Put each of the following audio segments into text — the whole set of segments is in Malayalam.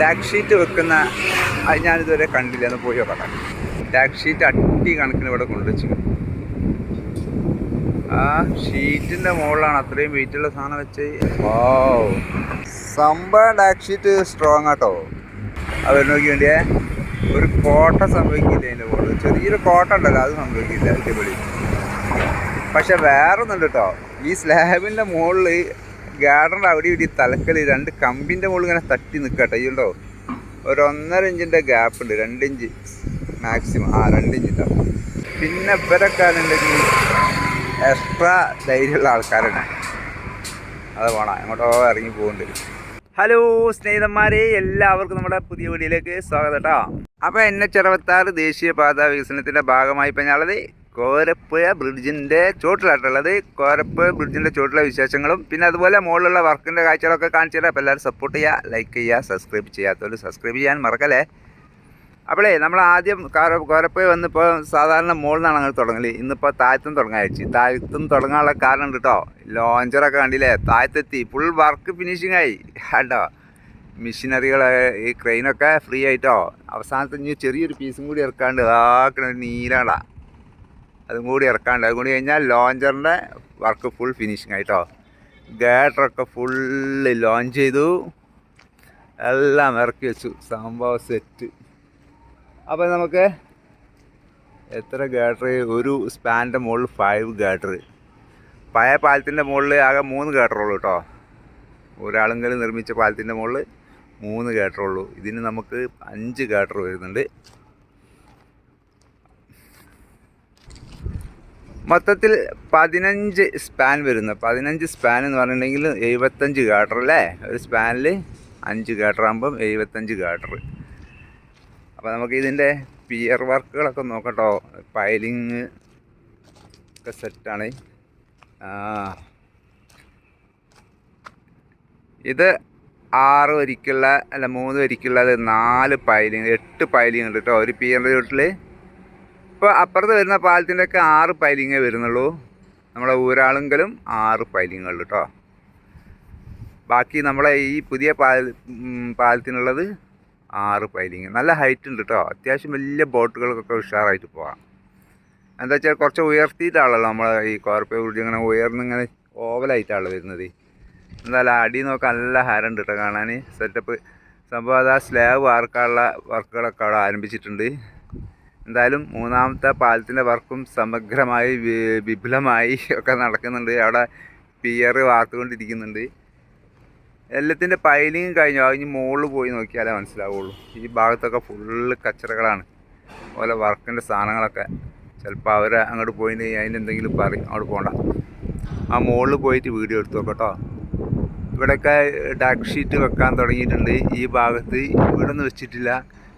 ടാക്സ് ഷീറ്റ് വെക്കുന്ന ഞാനിതുവരെ കണ്ടില്ല. എന്ന് പോയി നോക്കാം. ടാക്സ് ഷീറ്റ് അട്ടി കണക്കിന് ഇവിടെ കൊണ്ടുവച്ചു ആ ഷീറ്റിന്റെ മുകളിലാണ് അത്രയും വെയിറ്റുള്ള സാധനം വെച്ച്. ഓ സംഭവം ടാക്സ് ഷീറ്റ് സ്ട്രോങ് ആട്ടോ. അവർ നോക്കി വേണ്ടിയേ ഒരു കോട്ട സംഭവിക്കില്ല അതിന്റെ മുകളിൽ. ചെറിയൊരു കോട്ട ഉണ്ടല്ലോ അത് സംഭവിക്കില്ല. അടിപൊളി. പക്ഷെ വേറെ ഒന്നുണ്ട് കേട്ടോ ഈ സ്ലാബിന്റെ മുകളിൽ ഗാർഡന്റെ അവിടെ ഇവിടെ തലക്കൽ രണ്ട് കമ്പിന്റെ മുകളിൽ ഇങ്ങനെ തട്ടി നിൽക്കട്ടെ ഈ ഉണ്ടോ ഒരു ഒന്നര ഇഞ്ചിന്റെ ഗ്യാപ്പ് ഉണ്ട്. രണ്ട് ഇഞ്ച് മാക്സിമം ആ രണ്ട് ഇഞ്ച് പിന്നെ ഇവരൊക്കെ എക്സ്ട്രാ ധൈര്യമുള്ള ആൾക്കാരാണ്. അത് വേണം അങ്ങോട്ടോ ഇറങ്ങി പോകേണ്ടി ഹലോ സ്നേഹിതന്മാരെ. എല്ലാവർക്കും നമ്മുടെ പുതിയ വീഡിയോയിലേക്ക് സ്വാഗതം കേട്ടോ അപ്പോൾ എൻ എച്ച് അറുപത്താറ് ദേശീയപാത വികസനത്തിന്റെ ഭാഗമായി ഇപ്പം ഞാനുള്ളത് കോരപ്പുഴ ബ്രിഡ്ജിന്റെ ചുവട്ടിലായിട്ടുള്ളത്. കോരപ്പുഴ ബ്രിഡ്ജിന്റെ ചുവട്ടിലെ വിശേഷങ്ങളും പിന്നെ അതുപോലെ മുകളിലുള്ള വർക്കിന്റെ കാഴ്ചകളൊക്കെ കാണിച്ചു തരാം. അപ്പോൾ എല്ലാവരും സപ്പോർട്ട് ചെയ്യുക ലൈക്ക് ചെയ്യുക സബ്സ്ക്രൈബ് ചെയ്യാത്തവർ സബ്സ്ക്രൈബ് ചെയ്യാൻ മറക്കല്ലേ? അപ്പോളേ നമ്മൾ ആദ്യം കോരപ്പ് വന്നിപ്പോൾ സാധാരണ മുകളിൽ നിന്നാണ് അങ്ങനെ തുടങ്ങൽ. ഇന്നിപ്പോൾ താഴത്തും തുടങ്ങാൻ വെച്ച് താഴത്തും തുടങ്ങാനുള്ള കാരണം ഉണ്ട് കേട്ടോ ലോഞ്ചറൊക്കെ കണ്ടില്ലേ? താഴത്തെത്തി ഫുൾ വർക്ക് ഫിനിഷിംഗ് ആയി. കേട്ടോ മെഷീനറികൾ ഈ ക്രെയിനൊക്കെ ഫ്രീ ആയിട്ടോ? അവസാനത്തെ ഇനി ചെറിയൊരു പീസും കൂടി ഇറക്കാണ്ട് ആക്കണ നീലാടാ അതും കൂടി ഇറക്കാണ്ട്. അതും കൂടി കഴിഞ്ഞാൽ ലോഞ്ചറിന്റെ വർക്ക് ഫുൾ ഫിനിഷിങ് ആയിട്ടോ ഗേറ്ററൊക്കെ ഫുള്ള് ലോഞ്ച് ചെയ്തു. എല്ലാം ഇറക്കി വെച്ചു. സംഭവം സെറ്റ് അപ്പോൾ നമുക്ക് എത്ര ഗേറ്റർ ഒരു സ്പാനിന്റെ മുകളിൽ ഫൈവ് ഗേറ്റർ പഴയ പാലത്തിന്റെ മുകളിൽ ആകെ മൂന്ന് ഗേറ്ററുള്ളൂ കേട്ടോ ഒരാളെങ്കിലും നിർമ്മിച്ച പാലത്തിന്റെ മുകളിൽ മൂന്ന് ഗേറ്ററുള്ളൂ ഇതിന് നമുക്ക് അഞ്ച് ഗേറ്റർ വരുന്നുണ്ട്. മൊത്തത്തിൽ പതിനഞ്ച് സ്പാൻ വരുന്നു. പതിനഞ്ച് സ്പാൻ എന്ന് പറഞ്ഞിട്ടുണ്ടെങ്കിൽ എഴുപത്തഞ്ച് ഗാട്ടർ അല്ലേ? ഒരു സ്പാനിൽ അഞ്ച് ഗാട്ടർ ആകുമ്പം എഴുപത്തഞ്ച് ഗാട്ടർ അപ്പോൾ നമുക്ക് ഇതിന്റെ പിയർ വർക്കുകളൊക്കെ നോക്കട്ടോ. പൈലിങ് ഒക്കെ സെറ്റാണ് ഇത് ആറ് വരിക്കുള്ള അല്ല മൂന്ന് വരിക്കുള്ളത് നാല് പൈലിങ് എട്ട് പൈലിങ് ഉണ്ട് കേട്ടോ. ഒരു പിയറിന്റെ ചുട്ടിൽ ഇപ്പോൾ അപ്പുറത്ത് വരുന്ന പാലത്തിന്റെ ഒക്കെ ആറ് പൈലിങ്ങേ വരുന്നുള്ളൂ. നമ്മളെ ഊരാളുങ്കലും ആറ് പൈലിങ്ങുള്ളൂ കേട്ടോ ബാക്കി നമ്മളെ ഈ പുതിയ പാൽ പാലത്തിനുള്ളത് ആറ് പൈലിങ് നല്ല ഹൈറ്റ് ഉണ്ട് കേട്ടോ അത്യാവശ്യം വലിയ ബോട്ടുകൾക്കൊക്കെ ഉഷാറായിട്ട് പോകാം എന്താ വെച്ചാൽ കുറച്ച് ഉയർത്തിയിട്ടാണല്ലോ നമ്മളെ ഈ കോർപ്പേ ഊർജം ഇങ്ങനെ ഉയർന്നിങ്ങനെ ഓവലായിട്ടാണല്ലോ വരുന്നത്. എന്തായാലും അടി നോക്കാൻ നല്ല ഹരം ഉണ്ട് കേട്ടോ കാണാൻ. സെറ്റപ്പ് സംഭവം അത് ആ സ്ലാബ് വാർക്കാനുള്ള വർക്കുകളൊക്കെ അവിടെ ആരംഭിച്ചിട്ടുണ്ട്. എന്തായാലും മൂന്നാമത്തെ പാലത്തിന്റെ വർക്കും സമഗ്രമായി വിപുലമായി ഒക്കെ നടക്കുന്നുണ്ട്. അവിടെ പിയർ വാർത്തുകൊണ്ടിരിക്കുന്നുണ്ട്. എല്ലാത്തിന്റെ പൈലിങ് കഴിഞ്ഞു. അതിന് മുകളിൽ പോയി നോക്കിയാലേ മനസ്സിലാവുള്ളൂ. ഈ ഭാഗത്തൊക്കെ ഫുള്ള് കച്ചറകളാണ്. അതുപോലെ വർക്കിന്റെ സാധനങ്ങളൊക്കെ. ചിലപ്പോൾ അവർ അങ്ങോട്ട് പോയി അതിന്റെ എന്തെങ്കിലും പറയും. അങ്ങോട്ട് പോകണ്ട ആ മുകളിൽ പോയിട്ട് വീഡിയോ എടുത്തു നോക്കട്ടോ ഇവിടെയൊക്കെ ഡാർക്ക് ഷീറ്റ് വെക്കാൻ തുടങ്ങിയിട്ടുണ്ട്. ഈ ഭാഗത്ത് ഇവിടെ നിന്ന് വെച്ചിട്ടില്ല.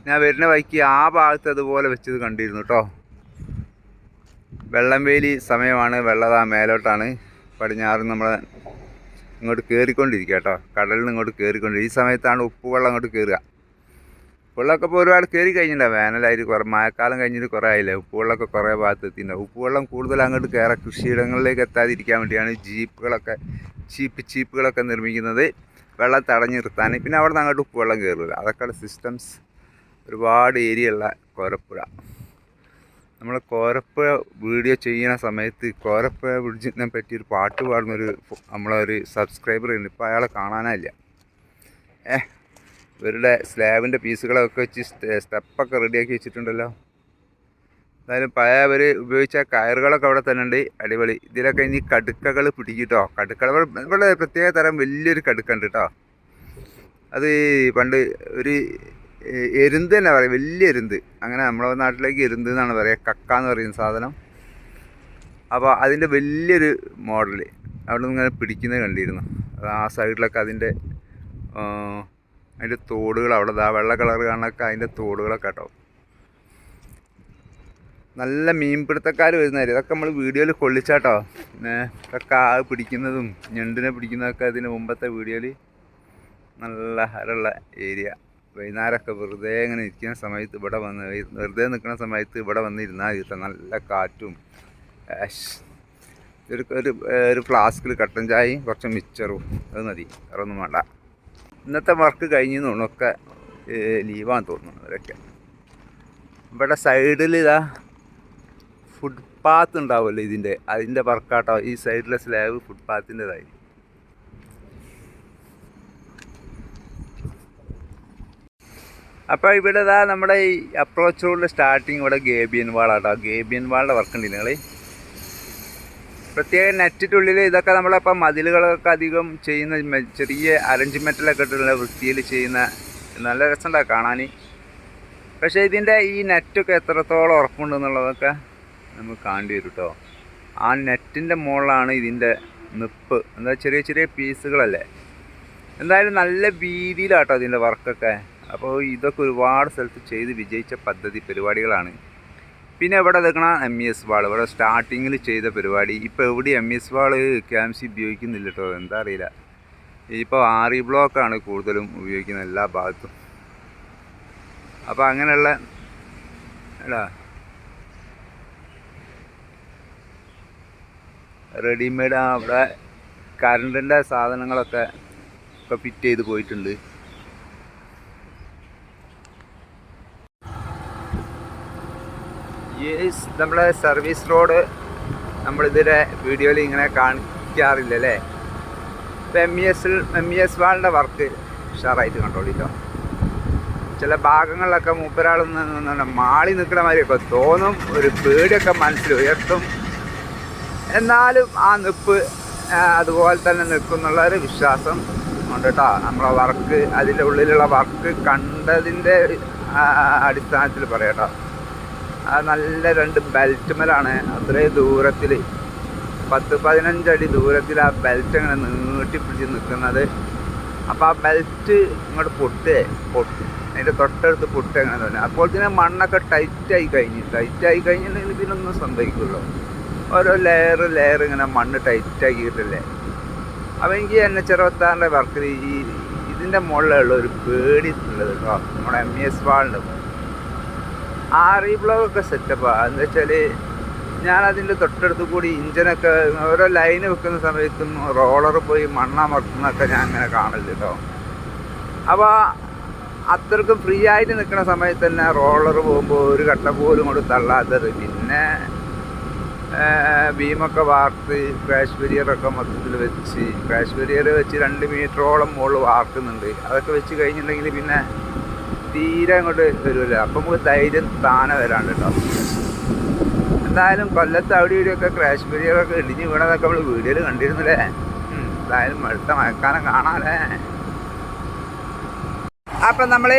ഞാൻ വരുന്ന വഴിക്ക് ആ ഭാഗത്ത് അതുപോലെ വെച്ചത് കണ്ടിരുന്നു കേട്ടോ വെള്ളം വേലി സമയമാണ് വെള്ളത മേലോട്ടാണ്. പടിഞ്ഞാറ് നമ്മളെ ഇങ്ങോട്ട് കയറിക്കൊണ്ടിരിക്കുക കേട്ടോ കടലിൽ ഇങ്ങോട്ട് കയറിക്കൊണ്ടിരിക്കുക ഈ സമയത്താണ് ഉപ്പുവെള്ളം അങ്ങോട്ട് കയറുക ഉപ്പുവെള്ളമൊക്കെ ഇപ്പോൾ ഒരുപാട് കയറി കഴിഞ്ഞിട്ടുണ്ടാവും വേനലായിട്ട് കുറേ മഴക്കാലം കഴിഞ്ഞിട്ട് കുറേ ആയില്ലേ? ഉപ്പുവെള്ളമൊക്കെ കുറേ ഭാഗത്ത് എത്തിയിട്ടുണ്ടാവും ഉപ്പുവെള്ളം കൂടുതൽ അങ്ങോട്ട് കയറാൻ കൃഷിയിടങ്ങളിലേക്ക് എത്താതിരിക്കാൻ വേണ്ടിയാണ് ജീപ്പുകളൊക്കെ ചീപ്പ് ചീപ്പുകളൊക്കെ നിർമ്മിക്കുന്നത്. വെള്ളം തടഞ്ഞു നിർത്താൻ. പിന്നെ അവിടെ നിന്ന് അങ്ങോട്ട് ഉപ്പുവെള്ളം കയറില്ല അതൊക്കെയുള്ള സിസ്റ്റംസ് ഒരുപാട് ഏരിയ ഉള്ള കോരപ്പുഴ. നമ്മൾ കോരപ്പുഴ വീഡിയോ ചെയ്യുന്ന സമയത്ത് കോരപ്പുഴ ബ്രിഡ്ജിനെ പറ്റി ഒരു പാട്ട് പാടുന്നൊരു നമ്മളൊരു സബ്സ്ക്രൈബർ ഉണ്ട്. ഇപ്പോൾ അയാളെ കാണാനില്ല ഏ ഇവരുടെ സ്ലാബിന്റെ പീസുകളൊക്കെ വെച്ച് സ്റ്റെ- സ്റ്റെപ്പൊക്കെ റെഡിയാക്കി വെച്ചിട്ടുണ്ടല്ലോ. എന്തായാലും പഴയ അവർ ഉപയോഗിച്ച കയറുകളൊക്കെ അവിടെ തന്നെ ഉണ്ട്. അടിപൊളി. ഇതിലൊക്കെ ഇനി കടുക്കകൾ പിടിക്കിട്ടോ. കടുക്കൾ ഇവിടെ പ്രത്യേക തരം വലിയൊരു കടുക്കുണ്ട് കേട്ടോ അത് പണ്ട് ഒരു എരുന്ത് തന്നെ പറയും. വലിയ എരുന്ത്. അങ്ങനെ നമ്മളെ നാട്ടിലേക്ക് എരുന്ത് എന്നാണ് പറയുക കക്ക എന്ന് പറയുന്ന സാധനം. അപ്പോൾ അതിന്റെ വലിയൊരു മോഡൽ അവിടെ നിന്ന് ഇങ്ങനെ പിടിക്കുന്നത് കണ്ടിരുന്നു. ആ സൈഡിലൊക്കെ അതിന്റെ അതിന്റെ തോടുകൾ അവിടെ ആ വെള്ള കളർ കാണാനൊക്കെ അതിന്റെ തോടുകളൊക്കെ കേട്ടോ. നല്ല മീൻപിടുത്തക്കാർ വരുന്നവർ ഇതൊക്കെ നമ്മൾ വീഡിയോയിൽ കൊള്ളിച്ചാട്ടോ. കക്ക പിടിക്കുന്നതും ഞണ്ടിനെ പിടിക്കുന്നതൊക്കെ അതിന് മുമ്പത്തെ വീഡിയോയിൽ നല്ല ഹരമുള്ള ഏരിയ. വൈകുന്നേരമൊക്കെ വെറുതെ ഇങ്ങനെ ഇരിക്കുന്ന സമയത്ത് ഇവിടെ വന്ന് വെറുതെ നിൽക്കുന്ന സമയത്ത് ഇവിടെ വന്നിരുന്നാൽ കിട്ടാം നല്ല കാറ്റും ഒരു ഒരു ഒരു ഫ്ലാസ്കിൽ കട്ടൻ ചായയും കുറച്ച് മിച്ചറും അത് മതി വേറെ ഒന്നും വേണ്ട. ഇന്നത്തെ വർക്ക് കഴിഞ്ഞു തോന്നുന്നു ഒക്കെ ലീവാന്ന് തോന്നുന്നു അവരൊക്കെ. ഇവിടെ സൈഡിൽ ഇതാ ഫുട്പാത്ത് ഉണ്ടാവുമല്ലോ ഇതിന്റെ അതിന്റെ വർക്കാട്ടോ ഈ സൈഡിലെ സ്ലാബ് ഫുട്പാത്തിന്റെതായി അപ്പോൾ ഇവിടെ ഇതാ നമ്മുടെ ഈ അപ്രോച്ച് റോഡിൽ സ്റ്റാർട്ടിങ് ഇവിടെ ഗേബിയൻ വാളാട്ടോ ഗേബിയൻ വാളിന്റെ വർക്ക് ഉണ്ട് നിങ്ങൾ പ്രത്യേക നെറ്റിന്റെ ഉള്ളിൽ ഇതൊക്കെ നമ്മളിപ്പോൾ മതിലുകളൊക്കെ അധികം ചെയ്യുന്ന ചെറിയ അറേഞ്ച്മെന്റിലൊക്കെ ഇട്ടുള്ള വൃത്തിയിൽ ചെയ്യുന്ന നല്ല രസമുണ്ടാ കാണാൻ പക്ഷേ ഇതിന്റെ ഈ നെറ്റൊക്കെ എത്രത്തോളം ഉറപ്പുണ്ട് എന്നുള്ളതൊക്കെ നമുക്ക് കാണേണ്ടി വരും കേട്ടോ ആ നെറ്റിന്റെ മുകളിലാണ് ഇതിന്റെ നിപ്പ്. എന്താ ചെറിയ ചെറിയ പീസുകളല്ലേ എന്തായാലും നല്ല വീതിയിലാട്ടോ ഇതിന്റെ വർക്കൊക്കെ അപ്പോൾ ഇതൊക്കെ ഒരുപാട് സ്ഥലത്ത് ചെയ്ത് വിജയിച്ച പദ്ധതി പരിപാടികളാണ്. പിന്നെ ഇവിടെ നിൽക്കണ എം ഇ എസ് വാൾ ഇവിടെ സ്റ്റാർട്ടിങ്ങിൽ ചെയ്ത പരിപാടി. ഇപ്പോൾ എവിടെ എം ഇ എസ് വാൾ ക്യാംസി ഉപയോഗിക്കുന്നില്ല കേട്ടോ എന്താ അറിയില്ല. ഇപ്പോൾ ആറി ബ്ലോക്കാണ് കൂടുതലും ഉപയോഗിക്കുന്നത് എല്ലാ ഭാഗത്തും. അപ്പോൾ അങ്ങനെയുള്ള അല്ല റെഡിമെയ്ഡ് അവിടെ കറണ്ടിന്റെ സാധനങ്ങളൊക്കെ ഇപ്പോൾ ഫിറ്റ് ചെയ്ത് പോയിട്ടുണ്ട്. യെസ് നമ്മുടെ സർവീസ് റോഡ് നമ്മളിതിന്റെ വീഡിയോയിൽ ഇങ്ങനെ കാണിക്കാറില്ല അല്ലേ? ഇപ്പം M E S M E S വാളിന്റെ വർക്ക് ഉഷാറായിട്ട് കണ്ടോളിട്ടോ ചില ഭാഗങ്ങളിലൊക്കെ മൂപ്പരാളിൽ നിന്ന് മാളി നിൽക്കുന്ന മാതിരിയൊക്കെ തോന്നും ഒരു പേടിയൊക്കെ മനസ്സിൽ ഉയർത്തും. എന്നാലും ആ നിപ്പ് അതുപോലെ തന്നെ നിൽക്കുന്നുള്ളൊരു ഒരു വിശ്വാസം ഉണ്ട് കേട്ടോ നമ്മളെ വർക്ക് അതിന്റെ ഉള്ളിലുള്ള വർക്ക് കണ്ടതിന്റെ അടിസ്ഥാനത്തിൽ പറയാം കേട്ടോ നല്ല രണ്ട് ബെൽറ്റുമലാണ് അത്രയും ദൂരത്തിൽ പത്ത് പതിനഞ്ചടി ദൂരത്തിൽ ആ ബെൽറ്റ് അങ്ങനെ നീട്ടി പിടിച്ച് നിൽക്കുന്നത് അപ്പോൾ ആ ബെൽറ്റ് ഇങ്ങോട്ട് പൊട്ടേ പൊട്ടി. അതിന്റെ തൊട്ടടുത്ത് പൊട്ട് അങ്ങനെ തന്നെ അപ്പോൾ തന്നെ മണ്ണൊക്കെ ടൈറ്റായി കഴിഞ്ഞു. ടൈറ്റായി കഴിഞ്ഞിട്ടുണ്ടെങ്കിൽ ഇതിനൊന്നും സംഭവിക്കുമല്ലോ ഓരോ ലെയർ ലെയർ ഇങ്ങനെ മണ്ണ് ടൈറ്റാക്കിയിട്ടല്ലേ അപ്പോൾ എനിക്ക് എന്നെ അറുപത്താറിന്റെ വർക്കിൽ ഈ ഇതിന്റെ മുകളിലുള്ള ഒരു പേടി ഉള്ളത് കേട്ടോ. നമ്മുടെ എം എസ് വാളിന്റെ ആർ ഇ ബ്ലോഗൊക്കെ സെറ്റപ്പാണ് എന്ന് വെച്ചാൽ ഞാൻ അതിന്റെ തൊട്ടടുത്ത് കൂടി ഇഞ്ചിനൊക്കെ ഓരോ ലൈൻ വെക്കുന്ന സമയത്തും റോളർ പോയി മണ്ണമർത്തുന്നൊക്കെ ഞാൻ അങ്ങനെ കാണില്ല കേട്ടോ അപ്പോൾ അത്രക്കും ഫ്രീ ആയിട്ട് നിൽക്കുന്ന സമയത്ത് തന്നെ റോളർ പോകുമ്പോൾ ഒരു കട്ട പോലും കൊണ്ട് തള്ളാത്തത്. പിന്നെ ഭീമൊക്കെ വാർത്ത് ക്രാഷ് ബരിയറൊക്കെ മൊത്തത്തിൽ വെച്ച് ക്രാഷ് ബരിയർ വെച്ച് രണ്ട് മീറ്ററോളം മുകളിൽ വാർക്കുന്നുണ്ട്. അതൊക്കെ വെച്ച് കഴിഞ്ഞിട്ടുണ്ടെങ്കിൽ പിന്നെ തീരെ അങ്ങോട്ട് വരില്ല അപ്പം നമുക്ക് ധൈര്യം താനെ വരാണ്ട് കേട്ടോ എന്തായാലും കൊല്ലത്ത് അവിടെ ഇവിടെയൊക്കെ ക്രാഷ് ബരിയറൊക്കെ ഇടിഞ്ഞ് വീണതൊക്കെ നമ്മൾ വീഡിയോയിൽ കണ്ടിരുന്നില്ലേ? എന്തായാലും അടുത്ത മഴക്കാലം കാണാല്ലേ? അപ്പം നമ്മൾ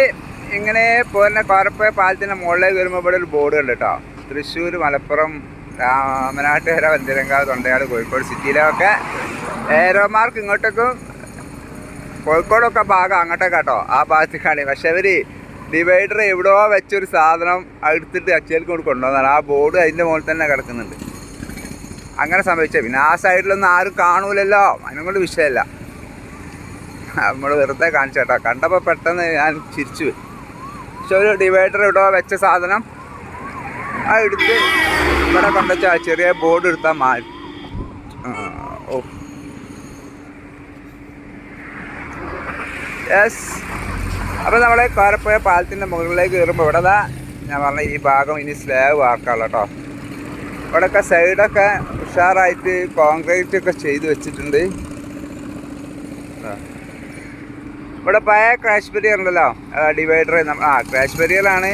ഇങ്ങനെ പോരുന്ന കോരപ്പുഴ പാലത്തിന്റെ മുകളിലേക്ക് വരുമ്പോൾ ഇവിടെ ഒരു ബോർഡ് ഉണ്ട് കേട്ടോ തൃശ്ശൂർ മലപ്പുറം രാമനാട്ടുകര വന്തിരങ്കാവ് തൊണ്ടയാട് കോഴിക്കോട് സിറ്റിയിലൊക്കെ ഏരോമാർക്ക് ഇങ്ങോട്ടേക്കും കോഴിക്കോടൊക്കെ ഭാഗം അങ്ങോട്ടേക്കാട്ടോ ആ ഭാഗത്തേക്കാണ്. പക്ഷെ അവർ ഡിവൈഡർ എവിടെയോ വെച്ചൊരു സാധനം എടുത്തിട്ട് അച്ചേൽക്ക് കൊണ്ട് കൊണ്ടുവന്നാണ്. ആ ബോർഡ് അതിന്റെ മുകളിൽ തന്നെ കിടക്കുന്നുണ്ട്. അങ്ങനെ സംഭവിച്ചത് പിന്നെ ആ സൈഡിലൊന്നും ആരും കാണൂലല്ലോ. അതിനും കൊണ്ട് വിഷയമല്ല. നമ്മൾ വെറുതെ കാണിച്ചു കേട്ടോ കണ്ടപ്പോൾ പെട്ടെന്ന് ഞാൻ ചിരിച്ചു പക്ഷെ ഒരു ഡിവൈഡർ ഇവിടെ വെച്ച സാധനം ആ എടുത്ത് ഇവിടെ കൊണ്ടുവച്ച ചെറിയ ബോർഡ് എടുത്താൽ മാറി. ഓ. യെസ് അപ്പോൾ നമ്മൾ കോരപ്പുഴ പാലത്തിന്റെ മുകളിലേക്ക് കയറുമ്പോൾ ഇവിടെ ഞാൻ പറഞ്ഞ ഈ ഭാഗം ഇനി സ്ലാബ് ആക്കാം കേട്ടോ ഇവിടെയൊക്കെ സൈഡൊക്കെ ഉഷാറായിട്ട് കോൺക്രീറ്റ് ഒക്കെ ചെയ്തു വെച്ചിട്ടുണ്ട്. ഇവിടെ പഴയ ക്രാഷ് ബരിയർ ഉണ്ടല്ലോ ഡിവൈഡർ ആ ക്രാഷ് ബരിയറാണ്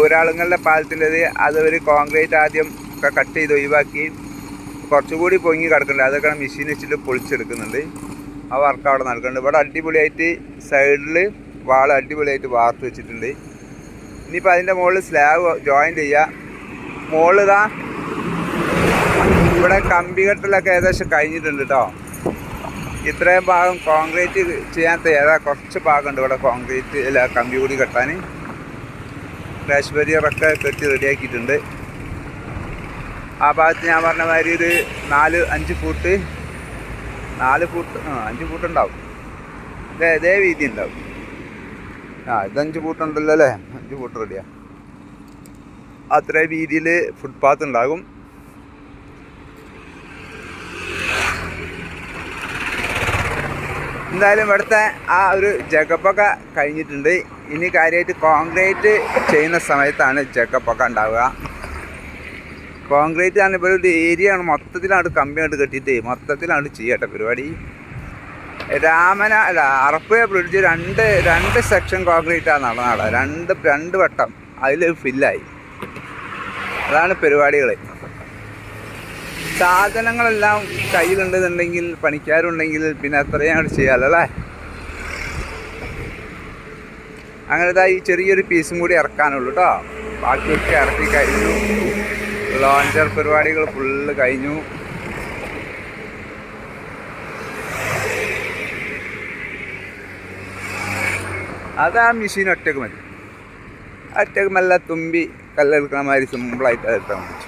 ഊരാളുങ്ങളുടെ പാലത്തിന്റെത്. അത് ഒരു കോൺക്രീറ്റ് ആദ്യം ഒക്കെ കട്ട് ചെയ്ത് ഒഴിവാക്കി കുറച്ചുകൂടി പൊങ്ങി കിടക്കുന്നുണ്ട്. അതൊക്കെ മെഷീൻ വെച്ചിട്ട് പൊളിച്ചെടുക്കുന്നുണ്ട്. ആ വർക്ക് അവിടെ നടക്കുന്നുണ്ട്. ഇവിടെ അടിപൊളിയായിട്ട് സൈഡിൽ വാൾ അടിപൊളിയായിട്ട് വാർത്ത് വെച്ചിട്ടുണ്ട്. ഇനിയിപ്പോൾ അതിന്റെ മുകളിൽ സ്ലാബ് ജോയിൻ ചെയ്യുക ഇതാ ഇവിടെ കമ്പി കെട്ടലൊക്കെ ഏകദേശം കഴിഞ്ഞിട്ടുണ്ട് കേട്ടോ ഇത്രയും ഭാഗം കോൺക്രീറ്റ് ചെയ്യാൻ തയ്യാറാ. കുറച്ച് ഭാഗമുണ്ട് ഇവിടെ കോൺക്രീറ്റ് അല്ല കമ്പി കൂടി കെട്ടാൻ ക്രാഷ് ബരിയറൊക്കെ കെട്ടി റെഡിയാക്കിയിട്ടുണ്ട്. ആ ഭാഗത്ത് ഞാൻ പറഞ്ഞ മാതിരി ഒരു നാല് അഞ്ച് ഫൂട്ട് നാല് ഫൂട്ട് അഞ്ച് ഫൂട്ട് ഉണ്ടാവും. ഇതേ ഇതേ വീതി ഉണ്ടാവും ആ ഇതഞ്ച് കൂട്ടുണ്ടല്ലോ അല്ലേ അഞ്ച് കൂട്ട് റെഡിയാ. അത്ര വീതിയിൽ ഫുട്പാത്ത് ഉണ്ടാകും. എന്തായാലും ഇവിടുത്തെ ആ ഒരു ജഗപ്പൊക്കെ കഴിഞ്ഞിട്ടുണ്ട്. ഇനി കാര്യമായിട്ട് കോൺക്രീറ്റ് ചെയ്യുന്ന സമയത്താണ് ജഗപ്പൊക്കെ ഉണ്ടാവുക. കോൺക്രീറ്റ് ആണ് ഇപ്പോൾ ഒരു ഏരിയ ആണ് മൊത്തത്തിലാണ് കമ്പിയായിട്ട് കെട്ടിയിട്ട് മൊത്തത്തിലാണ് ചെയ്യട്ടെ പരിപാടി. രാമന അല്ല അറപ്പുഴ ബ്രിഡ്ജ് രണ്ട് രണ്ട് സെക്ഷൻ കോൺക്രീറ്റാണ് നടന്നാടെ രണ്ട് രണ്ട് വട്ടം അതിൽ ഫില്ലായി അതാണ് പരിപാടികൾ സാധനങ്ങളെല്ലാം കയ്യിലുണ്ടെന്നുണ്ടെങ്കിൽ പണിക്കാരുണ്ടെങ്കിൽ പിന്നെ അത്രയും അങ്ങോട്ട് ചെയ്യാമല്ലോ അങ്ങനത്തെ ഈ ചെറിയൊരു പീസും കൂടി ഇറക്കാനുള്ളൂ കേട്ടോ ബാക്കിയൊക്കെ ഇറക്കി കഴിഞ്ഞു. ലോഞ്ചർ പരിപാടികൾ ഫുള്ള് കഴിഞ്ഞു. അത് ആ മെഷീൻ ഒറ്റയ്ക്ക് മതി. ഒറ്റയ്ക്ക് മെല്ലെ തുമ്പി കല്ലെടുക്കണ മാതിരി സിമ്പിളായിട്ട് എടുത്താൽ മതി.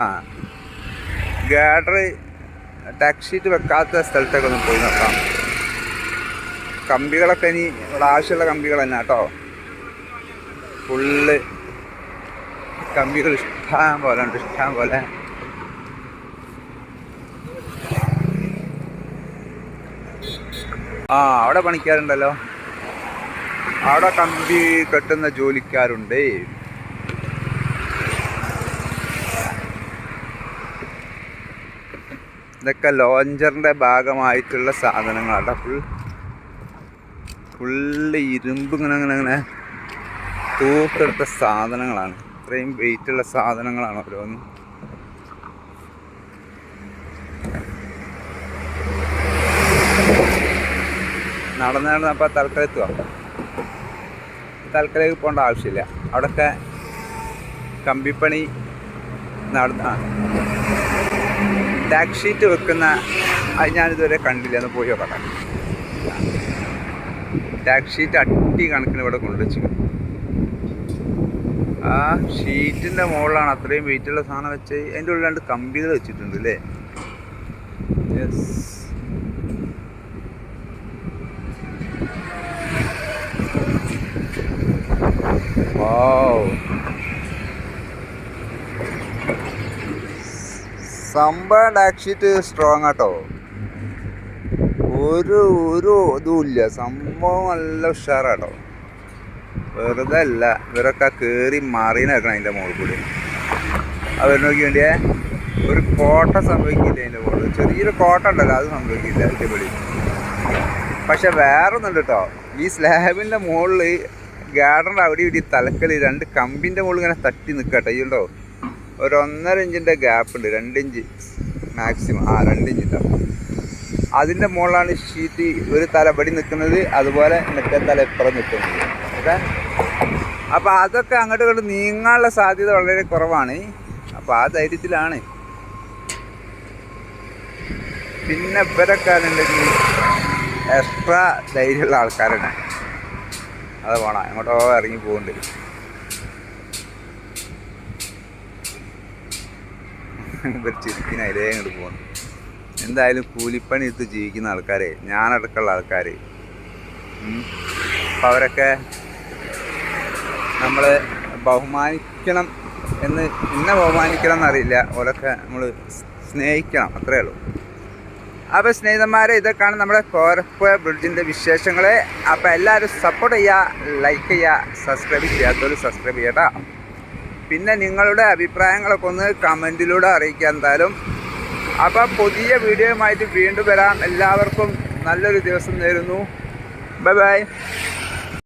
ആ. ഗാഡർ ടാക്സീറ്റ് വെക്കാത്ത സ്ഥലത്തൊക്കെ ഒന്ന് പോയി നോക്കാം. കമ്പികളൊക്കെ ഇനി ഇവിടെ ആവശ്യമുള്ള കമ്പികൾ തന്നെ കേട്ടോ. ഫുള്ള് കമ്പികൾ ഇഷ്ടം പോലെ ഉണ്ട് ഇഷ്ടം പോലെ. ആ അവിടെ പണിക്കാരുണ്ടല്ലോ. അവിടെ കമ്പി കെട്ടുന്ന ജോലിക്കാരുണ്ട്. ഇതൊക്കെ ലോഞ്ചറിന്റെ ഭാഗമായിട്ടുള്ള സാധനങ്ങളാണ് ഫുൾ ഫുള്ള് ഇരുമ്പ് ഇങ്ങനെ അങ്ങനെ അങ്ങനെ തൂത്തെടുത്ത സാധനങ്ങളാണ്. ഇത്രയും വെയിറ്റുള്ള സാധനങ്ങളാണ് ഓരോന്നും. നടന്ന് നടന്ന് അപ്പോൾ തൽക്കാലേക്ക് പോകേണ്ട ആവശ്യമില്ല. അവിടെയൊക്കെ കമ്പിപ്പണി നടന്ന ടാക്സ് ഷീറ്റ് വെക്കുന്ന അത് ഞാനിതുവരെ കണ്ടില്ല. എന്ന് പോയി നോക്കട്ടെ. ടാക്സ് ഷീറ്റ് അട്ടി കണക്കിന് ഇവിടെ കൊണ്ടുവച്ചു ആ ഷീറ്റിന്റെ മുകളിലാണ് അത്രയും വെയിറ്റുള്ള സാധനം വെച്ച് അതിന്റെ ഉള്ളിൽ രണ്ട് കമ്പികൾ വെച്ചിട്ടുണ്ട് അല്ലേ? യെസ് സംഭവം ടാക്സ് ഷീറ്റ് സ്ട്രോങ് ആട്ടോ. ഒരു ഒരു ഇതുമില്ല സംഭവം നല്ല ഉഷാറാട്ടോ. വെറുതെ അല്ല. ഇവരൊക്കെ കയറി മാറിനാക്കണം അതിന്റെ മുകളിൽ കൂടി. അവർ നോക്കി വേണ്ടിയേ. ഒരു കോട്ട സംഭവിക്കില്ല അതിന്റെ മുകളിൽ. ചെറിയൊരു കോട്ട ഉണ്ടല്ലോ അത് സംഭവിക്കില്ല. അടിപൊളി. പക്ഷെ വേറെ ഒന്നുണ്ട് കേട്ടോ ഈ സ്ലാബിന്റെ മുകളിൽ ഗാർഡന്റെ അവിടെ ഇവിടെ തലക്കൽ രണ്ട് കമ്പിന്റെ മുകളിൽ ഇങ്ങനെ തട്ടി നിൽക്കട്ടെ ഉണ്ടോ ഒരു ഒന്നര ഇഞ്ചിന്റെ ഗ്യാപ്പ് ഉണ്ട്. രണ്ട് ഇഞ്ച് മാക്സിമം ആ രണ്ട് ഇഞ്ച് ഉണ്ടാവും അതിന്റെ മുകളിലാണ് ഷീറ്റ് ഒരു തല പടി നിൽക്കുന്നത് അതുപോലെ മറ്റേ തല ഇപ്പുറം നിൽക്കുന്നത് ഓക്കെ? അപ്പോൾ അതൊക്കെ അങ്ങോട്ട് ഇങ്ങോട്ട് നീങ്ങാനുള്ള സാധ്യത വളരെ കുറവാണ്. അപ്പോൾ ആ ധൈര്യത്തിലാണ്. പിന്നെ ഇവരൊക്കെ എക്സ്ട്രാ ധൈര്യമുള്ള ആൾക്കാരാണ്. അത് വേണം. അങ്ങോട്ടോ ഇറങ്ങി പോകുന്നുണ്ട് ഇവർ അതിലേ പോകുന്നു. എന്തായാലും കൂലിപ്പണി എടുത്ത് ജീവിക്കുന്ന ആൾക്കാരെ ഞാനടക്കമുള്ള ആൾക്കാർ അപ്പം അവരൊക്കെ നമ്മൾ ബഹുമാനിക്കണം എന്ന് എന്നെ ബഹുമാനിക്കണം എന്നറിയില്ല. ഓരൊക്കെ നമ്മൾ സ്നേഹിക്കണം അത്രേ ഉള്ളൂ. അപ്പോൾ സ്നേഹിതന്മാരെ ഇതൊക്കെയാണ് നമ്മുടെ കോരപ്പുഴ ബ്രിഡ്ജിന്റെ വിശേഷങ്ങൾ അപ്പോൾ എല്ലാവരും സപ്പോർട്ട് ചെയ്യുക ലൈക്ക് ചെയ്യുക സബ്സ്ക്രൈബ് ചെയ്യാത്തവർ സബ്സ്ക്രൈബ് ചെയ്യട്ടോ. പിന്നെ നിങ്ങളുടെ അഭിപ്രായങ്ങളൊക്കെ ഒന്ന് കമന്റിലൂടെ അറിയിക്കുക എന്തായാലും. അപ്പോൾ പുതിയ വീഡിയോയുമായിട്ട് വീണ്ടും വരാം. എല്ലാവർക്കും നല്ലൊരു ദിവസം നേരുന്നു. Bye bye